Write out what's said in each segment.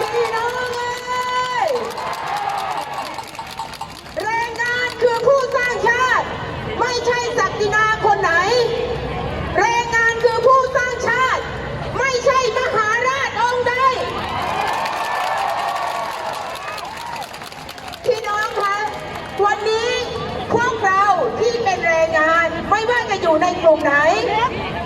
พี่น้องเอ้ยแรงงานคือผู้สร้างชาติ ไม่ใช่ศักดินาคนไหน แรงงานคือผู้สร้างชาติ ไม่ใช่มหาราชองค์ใดพี่น้องคะวันนี้พวกเราที่เป็นแรงงานไม่ว่าจะอยู่ในกลุ่มไหน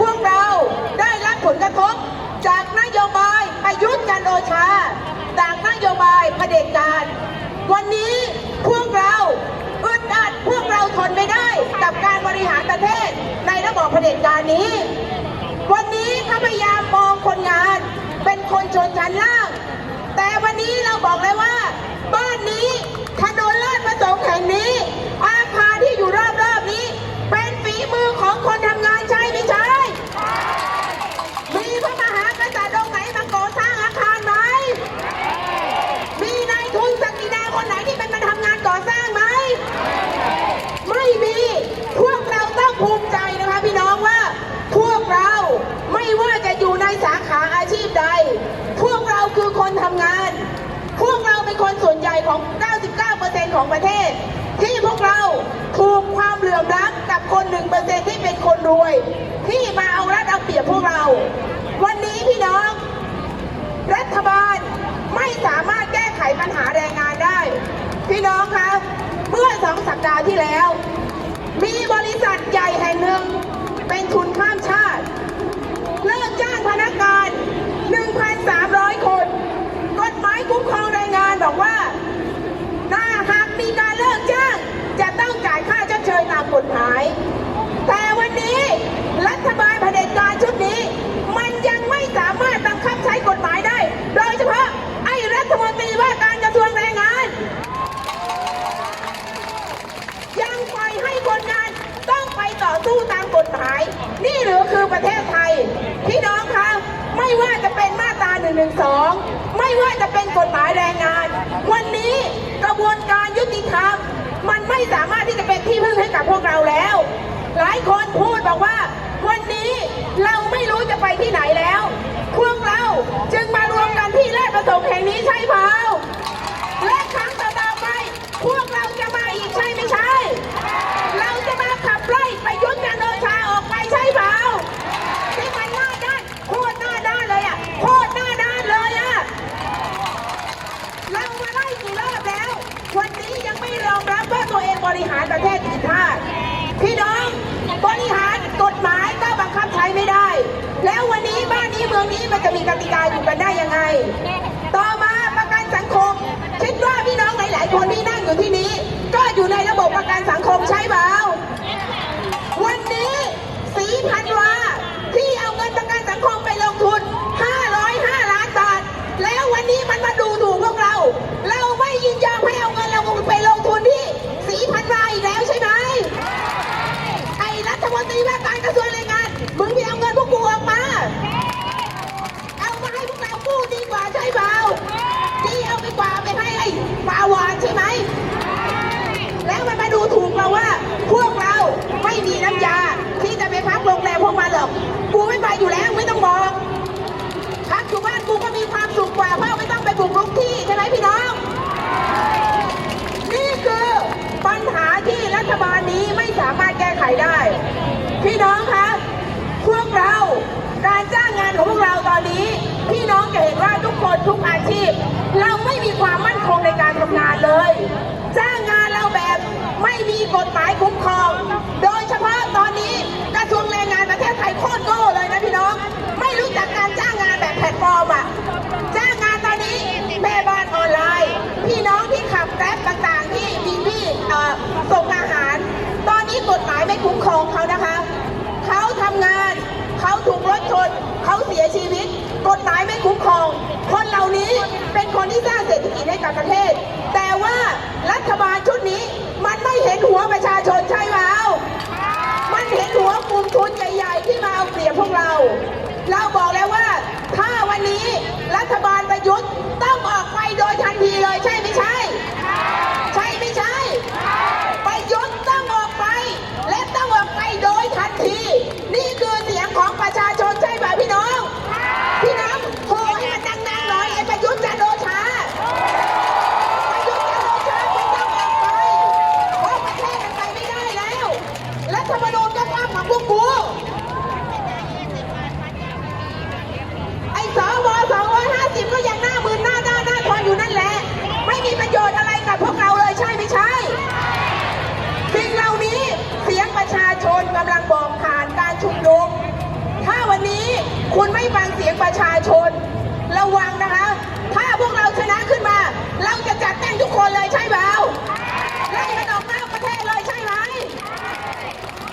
พวกเราได้รับผลกระทบจากนโยบาย ประยุทธ์จันโอชาจางนโยบายเผด็จการ วันนี้พวกเราอึดอัดพวกเราทนไม่ได้กับการบริหารประเทศในระบอบเผด็จการนี้ วันนี้ข้าพยายามมองคนงานเป็นคนชนชั้นล่าง แต่วันนี้เราบอกเลยว่า บ้านนี้ถนนลาดประสงค์แห่งนี้ อาคารที่อยู่รอบๆนี้ เป็นฝีมือของคนทำงานใช่ไม่ใช่ มีพระมหากษัตริย์องค์ไหนมาก่อสร้างอาคารไหม มีนายทุนศักดินาคนไหนที่เป็นมาทำงานก่อสร้างไหม ไม่มี พวกเราต้องภูมิใจนะคะพี่น้องว่า พวกเราไม่ว่าจะอยู่ในสาขาอาชีพใด พวกเราคือคนทำงาน พวกเราเป็นคนส่วนใหญ่ ของ 99%ของประเทศ ที่พวกเราถูกความเหลื่อมล้ำกับคน 1%ที่เป็นคนรวย ที่มาเอารัดเอาเปรียบพวกเรา วันนี้พี่น้อง รัฐบาลไม่สามารถแก้ไขปัญหาแรงงานได้ พี่น้องคะเมื่อสองสัปดาห์ที่แล้ว มีบริษัทใหญ่แห่งหนึ่งเป็นทุนข้ามชาติ เลิกจ้างพนักงาน 1,300 คน กฎหมายคุ้มครองแรงงานบอกว่า ถ้าหากมีการเลิกจ้าง จะต้องจ่ายค่าชดเชยตามกฎหมาย แต่วันนี้รัฐบาลเผด็จการชุดนี้ มันยังไม่สามารถบังคับใช้กฎหมายได้ โดยเฉพาะไอ้รัฐมนตรีว่าการกระทรวงแรงงาน ยังปล่อยให้คนงานต้องไปต่อ สู้ตามกฎหมาย นี่หรือคือประเทศไทย พี่น้องคะไม่ว่าจะเป็นมาตรา1นึไม่ว่าจะเป็นกฎหมายแรงงาน วันนี้กระบวนการยุติธรรม มันไม่สามารถที่จะเป็นที่พึ่งให้กับพวกเราแล้ว หลายคนพูดบอกว่า วันนี้เราไม่รู้จะไปที่ไหนแล้ว พวกเราจึงมารวมกันที่แรกประสงค์แห่งนี้ใช่เปล่า และครั้งต่อๆไป พวกเราจะมาอีกใช่ไม่ใช่ เราจะมาขับไล่ประยุทธ์จันทร์โอชาออกไปใช่เปล่าที่มันหน้าด้านโคตรหน้าด้านเลยอะโคตรหน้าด้านเลยอะ เรามาไล่กี่รอบแล้ว วันนี้ยังไม่ยอมรับว่าตัวเองบริหารประเทศผิดพลาดพี่น้องบริหารกฎหมายก็บังคับใช้ไม่ได้ แล้ววันนี้บ้านนี้เมื องนี้มันจะมีกติกาอยู่กันได้ยังไง ต่อมาประกันสังคมคิดว่าพี่น้องหลาย ๆ คนที่นั่งอยู่ที่นี้ ก็อยู่ในระบบประกันสังคมใช่เปล่าวันนี้สีพันวาที่เอาเงินประกันสังคมไปลงทุน 505 ล้านบาท แล้ววันนี้มันมาดูถูกพวกเรา เราไม่ยินยอมให้เอาเงินเราไปลงทุนที่สีพันวาอีกแล้วใช่ไหม ไอ้รัฐมนตรีว่าการกระทรวงแรงงาน มึงไปเอาเงินพวกกูออกมา เอามาให้พวกเรากู้ดีกว่าใช่เปล่าดีเอาไปกว่าไปให้ไอ้ปาวานใช่ไหม แล้วมันมาดูถูกเราว่า พวกเราไม่มีน้ำยา ที่จะไปพักโรงแรมพวกมันหรอก กูไม่ไปอยู่แล้วไม่ต้องบอก พักอยู่บ้านกูก็มีความสุขกว่าเพราะไม่ต้องไปบุกรุกที่ใช่ไหมพี่น้อง นี่คือปัญหาที่รัฐบาลนี้ไม่สามารถแก้ไขได้ พี่น้องคะ พวกเราการจ้างงานของพวกเราตอนนี้ พี่น้องจะเห็นว่าทุกคนทุกอาชีพ เราไม่มีความมั่นคงในการทำงานเลย จ้างงานเราแบบไม่มีกฎหมายคุ้มครอง โดยเฉพาะตอนนี้กระทรวงแรงงานประเทศไทยโคตรโง่เลยนะพี่น้อง ไม่รู้จักการจ้างงานแบบแพลตฟอร์มอะจ้างงานตอนนี้แม่บ้านออนไลน์ พี่น้องที่ขับแกร็บต่างๆที่มีพี่เอ่อส่งอาหาร ตอนนี้กฎหมายไม่คุ้มครองเขานะคะ เขาทำงาน เขาถูกรถชน เขาเสียชีวิต กฎหมายไม่ ครอง คนเหล่านี้เป็นคนที่สร้างเศรษฐกิจให้กับประเทศ แต่ว่ารัฐบาลชุดนี้มันไม่เห็นหัวประชาชนใช่ไหมเอามันเห็นหัวกลุ่มทุนใหญ่ๆที่มาเอาเปรียบพวกเรา เราบอกแล้วว่า ถ้าวันนี้รัฐบาลประยุทธ์ต้องออกไปโดยทันทีเลยใช่ไม่ใช่ ใช่ไม่ใช่ ประยุทธ์ต้องออกไป และต้องออกไปโดยทันที นี่คือเสียงของประชาชนใช่ไหมพี่น้อง พี่น้องโหให้มันดังๆหน่อยไอ้ประยุทธ์จันทร์โอช คุณไม่ฟังเสียงประชาชน ระวังนะคะ ถ้าพวกเราชนะขึ้นมา เราจะจัดแต่งทุกคนเลยใช่เปล่าไล่มันออกนอกประเทศเลยใช่ไหม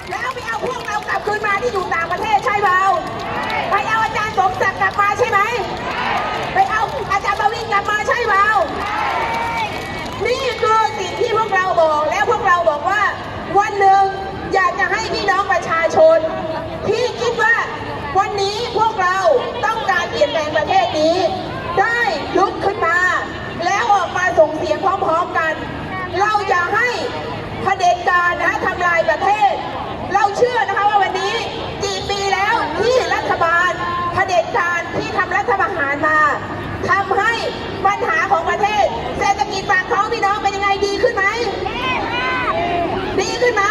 แล้วไปเอาพวกเรากลับคืนมาที่อยู่ต่างประเทศใช่เปล่าไปเอาอาจารย์สมศักดิ์กลับมาใช่ไหมไปเอาอาจารย์ปวินกลับมาใช่เปล่านี่คือสิ่งที่พวกเราบอกแล้วพวกเราบอกว่า วันหนึ่งอยากจะให้พี่น้องประชาชน ที่คิดว่าวันนี้พวกเราต้องการเปลี่ยนแปลงประเทศนี้ ได้ลุกขึ้นมา แล้วออกมาส่งเสียงพร้อมๆกัน เราอย่าให้เผด็จการนะทำลายประเทศ เราเชื่อนะคะว่าวันนี้กี่ปีแล้วที่รัฐบาลเผด็จการที่ทำรัฐประหารมาทำให้ปัญหาของประเทศ เศรษฐกิจปากท้องพี่น้องเป็นยังไงดีขึ้นไหมดีขึ้นไหม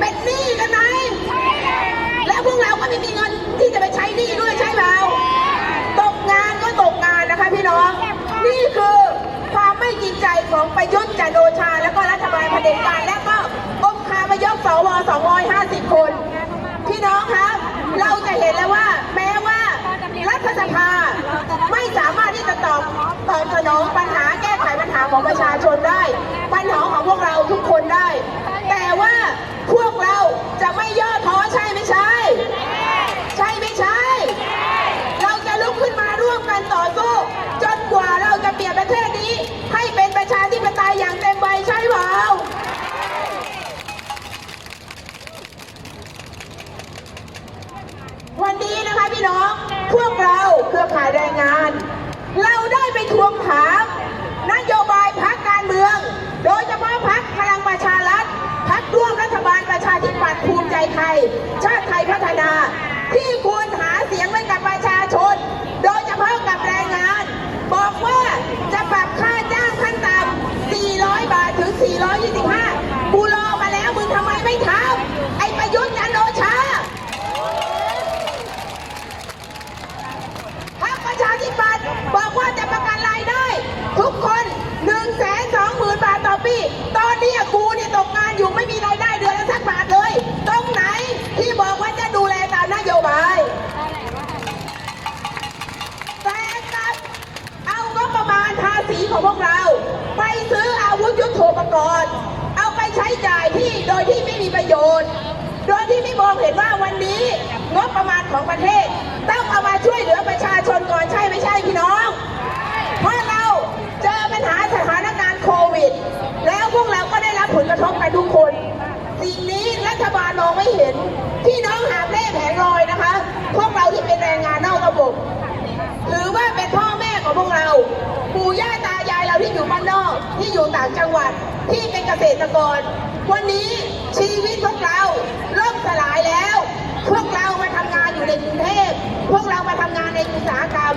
เป็นหนี้กันไหม แล้วพวกเราก็ไม่มีเงินที่จะไปใช้หนี้ด้วยใช่เปล่าตกงานก็ตกงานนะคะพี่น้อง นี่คือความไม่จริงใจ ของประยุทธ์จันทร์โอชา แล้วก็รัฐบาลเผด็จการและก็องค์คาพยพสว250 คน พี่น้องครับ เราจะเห็นแล้วว่า แม้ว่ารัฐสภาไม่สามารถที่จะตอบตอบสนองปัญหาแก้ไขปัญหาของประชาชนได้ ปัญหาของพวกเราทุกคนได้ แต่ว่าพวกเราจะไม่ย่อท้อใช่ไม่ใช่ ใช่ไม่ใช่ เราจะลุกขึ้นมาร่วมกันต่อสู้ จนกว่าเราจะเปลี่ยนประเทศนี้ ให้เป็นประชาธิปไตยอย่างเต็มใบใช่เปล่า วันี่น้องพวกเราเครือข่ายแรงงาน เราได้ไปทวงถามนโยบายพักการเมือง โดยเฉพาะพักพลังประชารัฐพักร่วมรัฐบาลประชาธิปัตย์ภูมิใจไทย ชาติไทยพัฒนาที่ควรหาเสียงไว้กับประชาชน โดยเฉพาะกับแรงงาน บอกว่าจะปรับค่าจ้างขั้นต่ำ 400 บาทถึง 425กูรอมาแล้วมึงทำไมไม่ทำไอ้ประยุทธ์จันทร์โอชา พรรคประชาธิปัตย์บอกว่าจะประกันรายได้ ทุกคน1นึ่งแสนสองหมื่นบาทต่อปี ตอนนี้กูนี่ตกงานอยู่ไม่มีรายได้เดือนละสักบาทเลย ตรงไหนที่บอกว่าจะดูแลตามนโยบาย แต่กลับเอางบประมาณภาษีของพวกเรา ไปซื้ออาวุธยุทโธปกรณ์ เอาไปใช้จ่ายที่โดยที่ไม่มีประโยชน์ โดยที่ไม่มองเห็นว่าวันนี้งบประมาณของประเทศ ต้องเอามาช่วยเหลือประชาชนก่อนใช่ไม่ใช่พี่น้อง เพราะเราเจอปัญหาสถานการณ์โควิด แล้วพวกเราก็ได้รับผลกระทบกันทุกคน สิ่งนี้รัฐบาลมองไม่เห็น พี่น้องหาบเล่แผงลอยนะคะ พวกเราที่เป็นแรงงานนอกระบบ ถือว่าเป็นพ่อแม่ของพวกเรา ปู่ย่าตายายเราที่อยู่บ้านน อกที่อยู่ต่างจังหวัดที่เป็นเกษตรกร วันนี้ชีวิตพวกเราล่มสลายแล้ว พวกเรามาทำงานอยู่ในกรุงเทพพวกเรามาทำงานในอุตสาหกรรม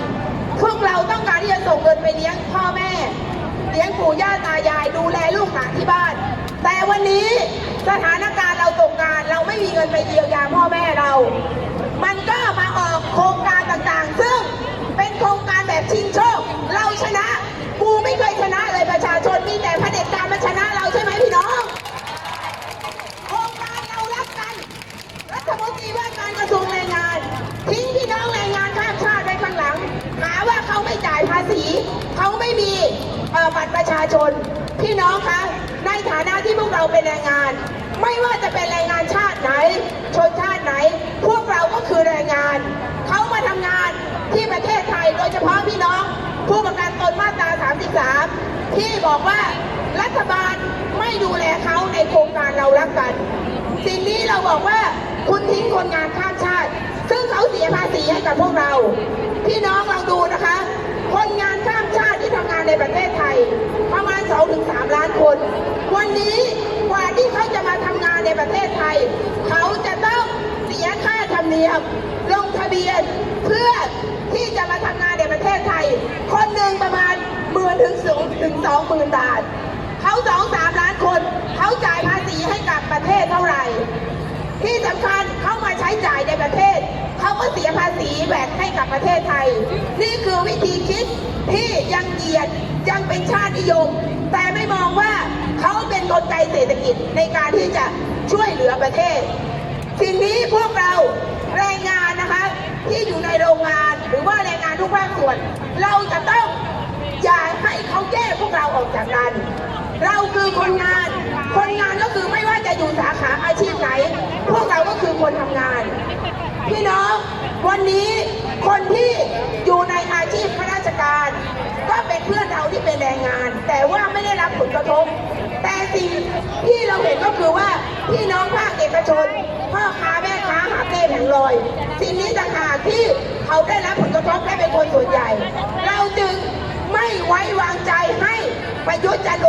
พวกเราต้องการที่จะส่งเงินไปเลี้ยงพ่อแม่ เลี้ยงปู่ย่าตายายดูแลลูกหลานที่บ้าน แต่วันนี้สถานการณ์เราตกงานเราไม่มีเงินไปเยียวยาพ่อแม่เรา บัตรประชาชน พี่น้องคะในฐานะที่พวกเราเป็นแรงงาน ไม่ว่าจะเป็นแรงงานชาติไหน ชนชาติไหน พวกเราก็คือแรงงาน เขามาทำงานที่ประเทศไทยโดยเฉพาะพี่น้อง ผู้ประกันตนมาตรา 33 ที่บอกว่ารัฐบาลไม่ดูแลเขาในโครงการเรารักกัน สิ่งนี้เราบอกว่าคุณทิ้งคนงานข้ามชาติ ซึ่งเขาเสียภาษีให้กับพวกเรา พี่น้องเราดูนะคะ คนงานข้ามชาติที่ทำงานในประเทศ ประมาณ 2-3 ล้านคน วันนี้กว่าที่เขาจะมาทำงานในประเทศไทย เขาจะต้องเสียค่าธรรมเนียมลงทะเบียนเพื่อที่จะมาทำงานในประเทศไทย คนหนึ่งประมาณหมื่นถึงสูงถึงสองหมื่นบาท เขาสองสามล้านคนเขาจ่ายภาษีให้กับประเทศเท่าไหร่ ที่สำคัญเขามาใช้จ่ายในประเทศเขาก็เสียภาษีแบกให้กับประเทศไทย นี่คือวิธีคิดที่ยังเหยียด ยังเป็นชาตินิยม แต่ไม่มองว่าเขาเป็นกลไกเศรษฐกิจในการที่จะช่วยเหลือประเทศ สิ่งนี้พวกเราแรงงานนะคะ ที่อยู่ในโรงงานหรือว่าแรงงานทุกภาคส่วน เราจะต้องอย่าให้เขาแยกพวกเราออกจากกัน เราคือคนงาน คนงานก็คือไม่ว่าจะอยู่สาขาอาชีพไหน พวกเราก็คือคนทำงาน พี่น้องวันนี้คนที่ ผลกระทบ แต่สิ่งที่เราเห็นก็คือว่าพี่น้องภาคเอกชน พ่อค้าแม่ค้าหาเป้แผงลอย สิ่งนี้ต่างหากที่เขาได้รับผลกระทบและเป็นคนส่วนใหญ่ เราจึงไม่ไว้วางใจให้ประยุทธ์จันทร์โอ